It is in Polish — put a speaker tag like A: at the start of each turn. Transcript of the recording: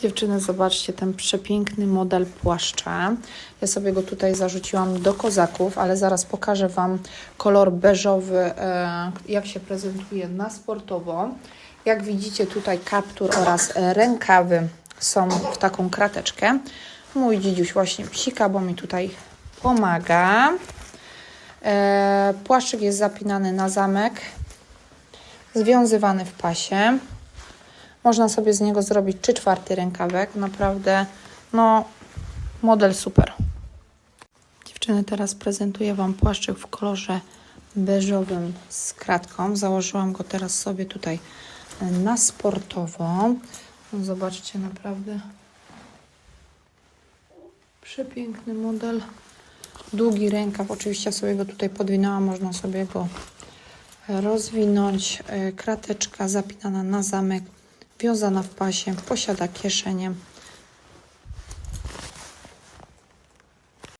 A: Dziewczyny, zobaczcie ten przepiękny model płaszcza. Ja sobie go tutaj zarzuciłam do kozaków, ale zaraz pokażę Wam kolor beżowy, e, jak się prezentuje na sportowo. Jak widzicie tutaj kaptur oraz rękawy są w taką krateczkę. Mój dzidziuś właśnie psika, bo mi tutaj pomaga. E, płaszczyk jest zapinany na zamek, związywany w pasie. Można sobie z niego zrobić 3 czwarty rękawek. Naprawdę, no, model super. Dziewczyny, teraz prezentuję Wam płaszczyk w kolorze beżowym z kratką. Założyłam go teraz sobie tutaj na sportowo. No, Zobaczcie, naprawdę przepiękny model. Długi rękaw, oczywiście sobie go tutaj podwinęłam, można sobie go rozwinąć. E, Krateczka zapinana na zamek, wiązana w pasie, posiada kieszenie.